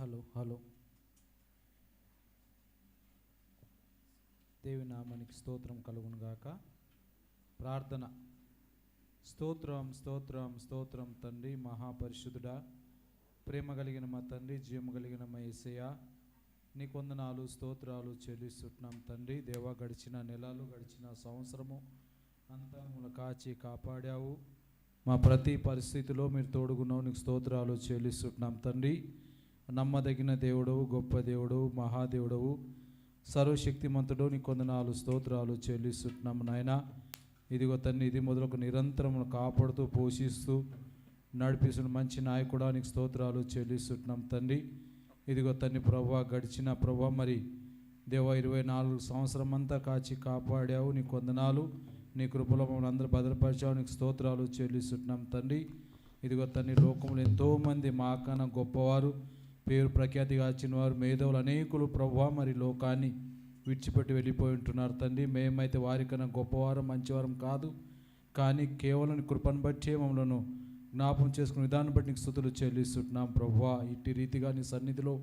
Hello hello. దేవి నామానికి స్తోత్రం కలుగును గాక. ప్రార్థన. స్తోత్రం స్తోత్రం స్తోత్రం తండ్రి మహాపరిశుద్ధుడా. ప్రేమ కలిగిన మా తండ్రి జీవము కలిగిన మా యేసయ్య నీ కొందనాలు స్తోత్రాలు చెల్లిస్తున్నాం తండ్రి. దేవా గడిచిన నెలలు గడిచిన సంవత్సరము అంతా మమ్మల్ని కాచి కాపాడావు. మా ప్రతి పరిస్థితిలో మీరు తోడుగున్నావు నీకు స్తోత్రాలు చెల్లిస్తున్నాం తండ్రి. నమ్మదగిన దేవుడవు గొప్ప దేవుడవు మహాదేవుడవు సర్వశక్తిమంతుడు. నీ కొందనాలు స్తోత్రాలు చెల్లిస్తున్నాము నాయన. ఇదిగో తన్ని ఇది మొదలకు నిరంతరం కాపాడుతూ పోషిస్తూ నడిపిస్తున్న మంచి నాయకుడా నీకు స్తోత్రాలు చెల్లిస్తున్నాం తండ్రి ఇదిగో తన్ని ప్రభా గడిచిన ప్రభా మరి దేవ ఇరవై నాలుగు సంవత్సరం అంతా కాచి కాపాడావు. నీ కొందనాలు నీ కృపలో మమ్మల్ని అందరూ భద్రపరిచావు. నీకు స్తోత్రాలు చెల్లిస్తున్నాం తండ్రి ఇదిగో తన్ని లోకంలో ఎంతోమంది మాకన్నా గొప్పవారు. పేరు ప్రఖ్యాతి కాచిన వారు మేధవులు అనేకులు ప్రభా మరి లోకాన్ని విడిచిపెట్టి వెళ్ళిపోయి ఉంటున్నారు తండ్రి. మేమైతే వారికన్నా గొప్పవారం మంచివారం కాదు. కానీ కేవలం కృపను బట్టి మమ్మలను జ్ఞాపం చేసుకున్న విధానం బట్టి నీకు స్థుతులు చెల్లిస్తున్నాం ప్రభా ఇట్టి రీతిగా నీ సన్నిధిలో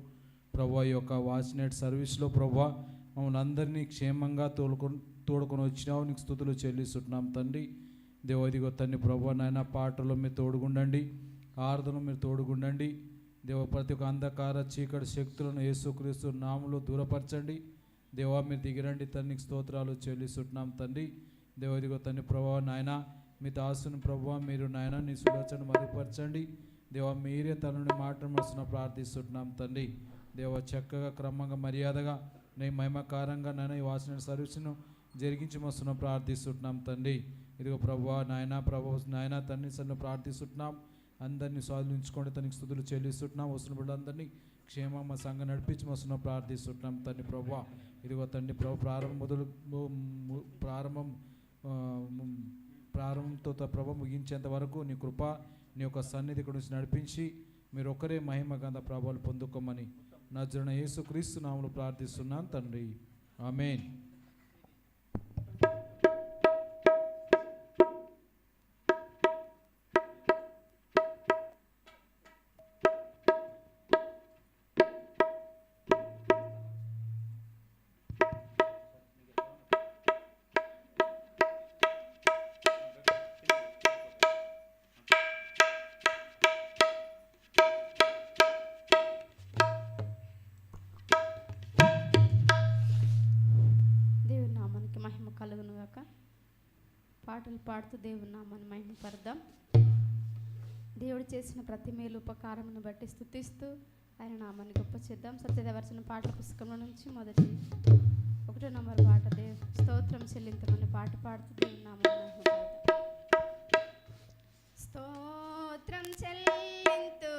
ప్రభా ఈ యొక్క వాచ్ నైట్ సర్వీస్లో ప్రభా మమ్మల్ని అందరినీ క్షేమంగా తోడుకొని తోడుకొని వచ్చినావు నీకు స్థుతులు చెల్లిస్తున్నాం తండ్రి. దేవోదిగో తండ్రి ప్రభా నాయన పాటలో మీరు తోడుగుండండి ఆరాధనలో మీరు తోడుగుండండి. దేవ ప్రతి ఒక్క అంధకార చీకటి శక్తులను యేసుక్రీస్తు నాములు దూరపరచండి. దేవా మీరు దిగిరండి. తండ్రికి స్తోత్రాలు చెల్లిస్తున్నాం తండ్రి. దేవదిగో తండ్రి ప్రభావ నాయన మీ దాసుని ప్రభావ మీరు నాయన నీ సులోచన మరుగుపరచండి దేవా మీరే తనని మాట వస్తున్న ప్రార్థిస్తున్నాం తండ్రి. దేవ చక్కగా క్రమంగా మర్యాదగా నీ మహిమకారంగా నాయన ఈ వాసన సర్వీస్ను జరిగించి ప్రార్థిస్తున్నాం తండ్రి. ఇదిగో ప్రభు నాయన ప్రభు నాయన తండ్రి సన్ను ప్రార్థిస్తున్నాం. అందరినీ స్వాధీనించుకోండి తనకి స్థుతులు చెల్లిస్తున్నాం. వస్తున్న బిడ్డలందరినీ క్షేమ మా సంఘం నడిపించి వస్తున్న ప్రార్థిస్తున్నాం. తండ్రి ప్రభు ఇదిగో తండ్రి ప్రభు ప్రారంభం మొదలు ప్రారంభం ప్రారంభంతో ప్రభ ముగించేంత వరకు నీ కృప నీ యొక్క సన్నిధి ఇక్కడ నుంచి నడిపించి మీరు ఒక్కరే మహిమ గంధ ప్రభావాలు పొందుకోమని నా జన యేసు క్రీస్తు నామలు ప్రార్థిస్తున్నాను తండ్రి. ఆమెన్. పాడుతూ దేవుని నామాన్ని మహిమపరదాం. దేవుడు చేసిన ప్రతి మేలు ఉపకారమును బట్టి స్థుతిస్తూ ఆయన నామాన్ని గొప్ప చేద్దాం. సత్యదేవర్చన పాటల పుస్తకంలో నుంచి మొదటి ఒకటో నంబర్ పాట దేవ్ స్తోత్రం చెల్లింతమని పాట పాడుతూ దేవుని నామాన్ని స్తోత్రం చెల్లింతు